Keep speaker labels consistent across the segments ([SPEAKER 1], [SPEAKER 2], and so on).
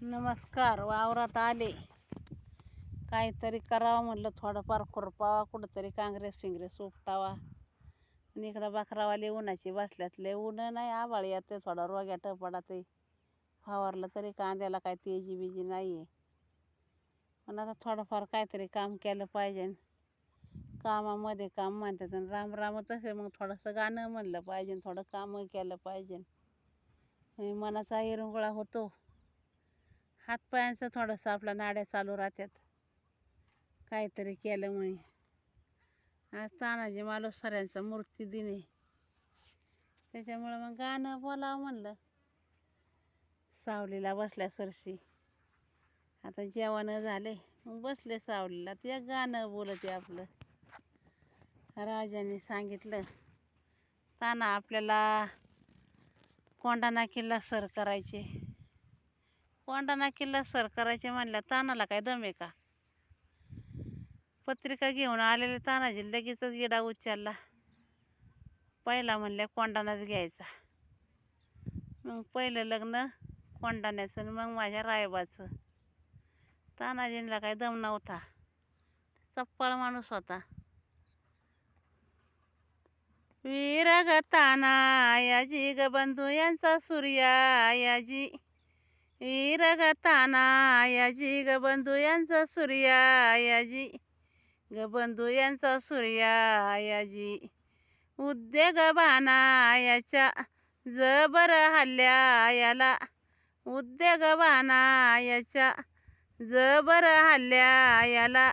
[SPEAKER 1] नमस्कार वावरात आले. काहीतरी करावं म्हटलं थोडंफार खुरपावा कुठंतरी काँग्रेस फिंग्रेस उपटावा. आणि इकडं बकरावाले उन्हाची बसल्यातले. ऊन नाही आभाळ येते थोडा रोग्या टपडात फवारलं तरी कांद्याला काय तेजी बिजी नाही आहे पण आता थोडंफार काहीतरी काम केलं पाहिजे. कामामध्ये काम म्हणतात आणि राम राम तसे मग थोडंसं गाणं म्हणलं पाहिजे थोडं कामं केलं पाहिजे. आणि मनाचा इरंगुळा होतो. हातपायांचं थोडंसं आपला नाड्या चालू राहतात काहीतरी केलं मग आज तानाजी मालुसऱ्यांचा मूर्ती दिने त्याच्यामुळं मग गाणं बोलावं म्हणलं. सावलीला बसल्या सरशी. आता जेवण झाले. मग बसले सावलीला. ते गाणं बोलते आपलं. राजाने सांगितलं ताना आपल्याला कोंडाणा किल्ला सर करायचे. कोंडाणा किल्ला सर करायचे म्हणल्या तानाला काय दम आहे का? पत्रिका घेऊन आलेले तानाजी लगेचच येडा उचलला. पहिला म्हणल्या कोंडाणाच घ्यायचा. मग पहिलं लग्न कोंडाण्याचं आणि मग माझ्या रायबाचं. तानाजींना काय दम नव्हता. चप्पळ माणूस होता. वीर ग ताना याजी ग बंधू यांचा सूर्या याजी वीर ग ताना याजी ग यांचा सूर्या याजी ग बंधू यांचा सूर्या याजी उद्योग याच्या जबर हल्ल्या याला उद्योगबाना याच्या जबर हल्ल्या याला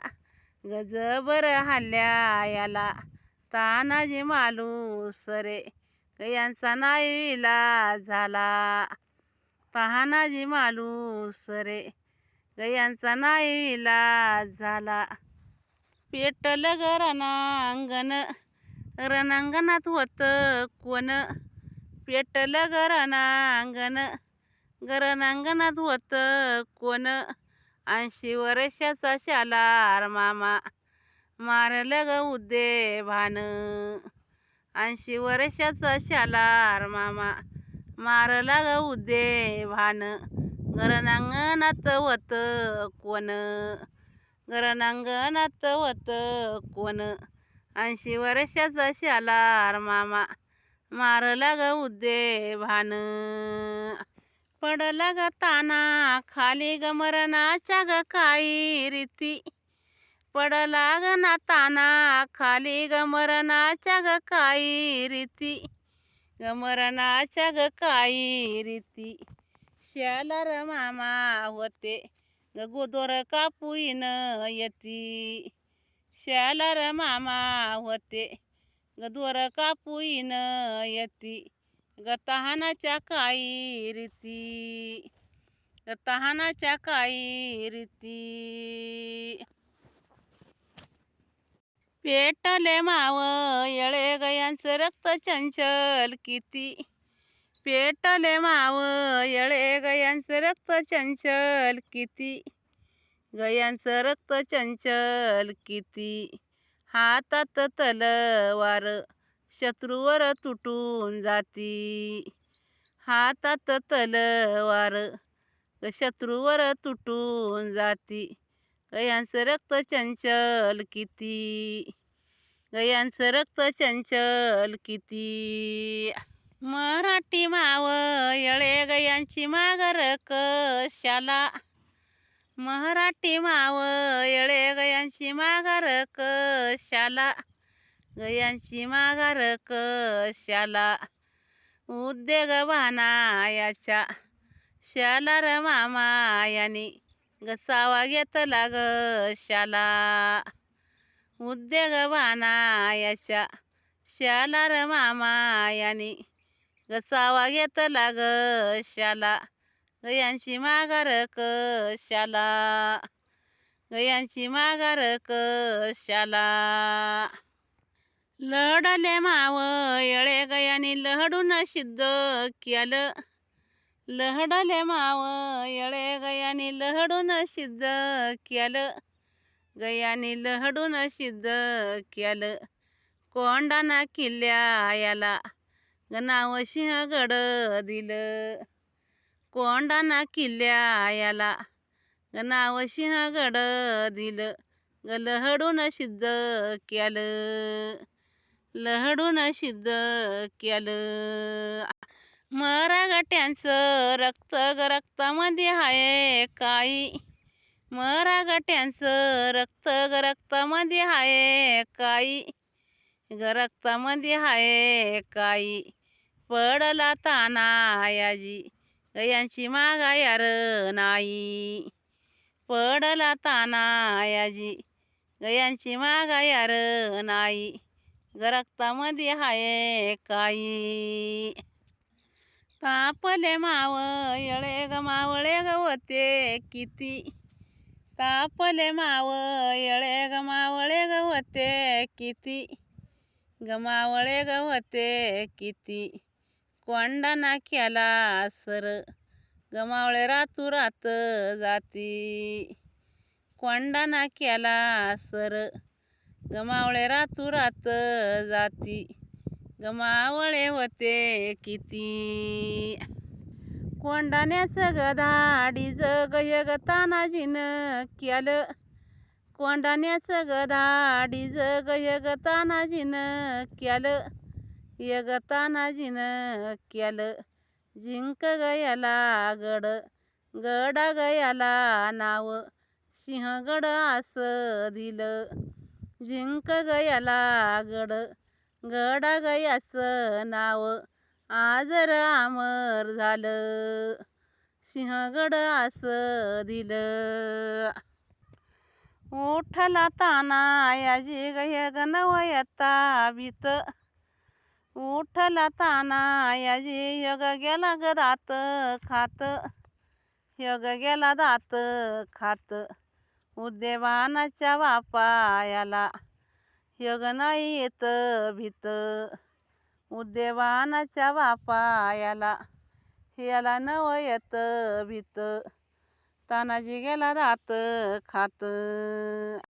[SPEAKER 1] ग जबर हल्ल्या याला तानाजी मालू सरे ग यांचा नाही इलाज झाला. तानाजी मालूस रे ग यांचा नाही इलाज झाला. पेटलं ग रणांगण रणांगणात होतं कोण? पेटलं ग रणांगण ग होत होतं कोण? ऐंशी वर्षाचा शालार मामा मारलं ग उद्दे भान ऐंशी वर्षाचा शालार मामा मारला ग उदे भान. गरनांगणात वत कोण? गरनांगणात वत कोण? ऐंशी वर्षाचा शालार मामा. मारला ग उदे भान. पडला ग ताना खाली ग मरणाच्या ग काही रीती. पडला ग ना ताना खाली ग मरणाच्या ग काही रीती. ग मरणाच्या ग काही रीती. शालार मामा होते ग गोदोर कापुईन यती. शालार मामा होते गदोर कापुईन यती. ग तहानाच्या काही रीती. ग तहानाच्या काही रीती. पेटले माव येळे गयांचं रक्त चंचल किती. पेटले माव येळे गयांचं रक्त चंचल किती. गयांचं रक्त चंचल किती. हातात तलवार शत्रूवर तुटून जाती. हातात तलवार शत्रूवर तुटून जाती. गयांचं रक्त चंचल किती? गयांचं रक्त चंचल किती? मराठी माव येळे गयांची मागर कशाला? मराठी माव येळे गयांची मागर कशाला? गयांची माघार कशाला? उद्योग याच्या शालार मामा यानी गसावा घेतला ग शाला. उद्योग याच्या शाला मामा याने गसावा घेतला ग शाला. गयांची माघार कशाला गयांची माघार कशाला लढले माव येळे गयानी लढून सिद्ध केलं. लहडले माव येळे गयानी लहडून सिद्ध केलं. गयानी लहडून सिद्ध केलं. कोंडाना किल्ल्या याला ग नाव सिंहगड दिलं. कोंडाना किल्ल्या याला नाव सिंहगड दिलं. ग लहडून सिद्ध केलं. लहडून सिद्ध केलं. मरागट्यांचं रक्त ग रक्तामध्ये आहे काही मरागट्यांचं रक्त ग रक्तामध्ये आहे काही ग रक्तामध्ये आहे काही पडला ताना याजी गयांची मागायार नाही. पडला ताना याजी गयांची मागायार नाही. ग रक्तामध्ये आहे काही तापले माव येळे ग मावळे ग होते किती. तापले माव येळे ग मावळे ग होते किती. ग मावळे ग होते किती. कोंडाणा केला सर गमावळे रातू रात जाती. कोंडाणा केला सर गमावळे रातू रात जाती. गमावळे होते किती. कोंडाण्याचं गधाडी जग यग तानाजीनं केलं कोंडाण्याचं गधाडी जग यग तानाजीनं केलं यग जिंक गयाला गड गडा गयाला नाव सिंहगड असं दिलं. जिंक गयाला गड गडा गयाचं नाव आजर अमर झालं. सिंहगड असं दिलं. उठला ताना याजी गय गणवयता भीत उठला ताना याजी यग गेला ग दात खात. यग गेला दात खात. उद्देवानाच्या बापायाला योग नाही येत भीत. उद्देवानाच्या बापायाला याला नव येत भीत. तानाजी गेला दात खात.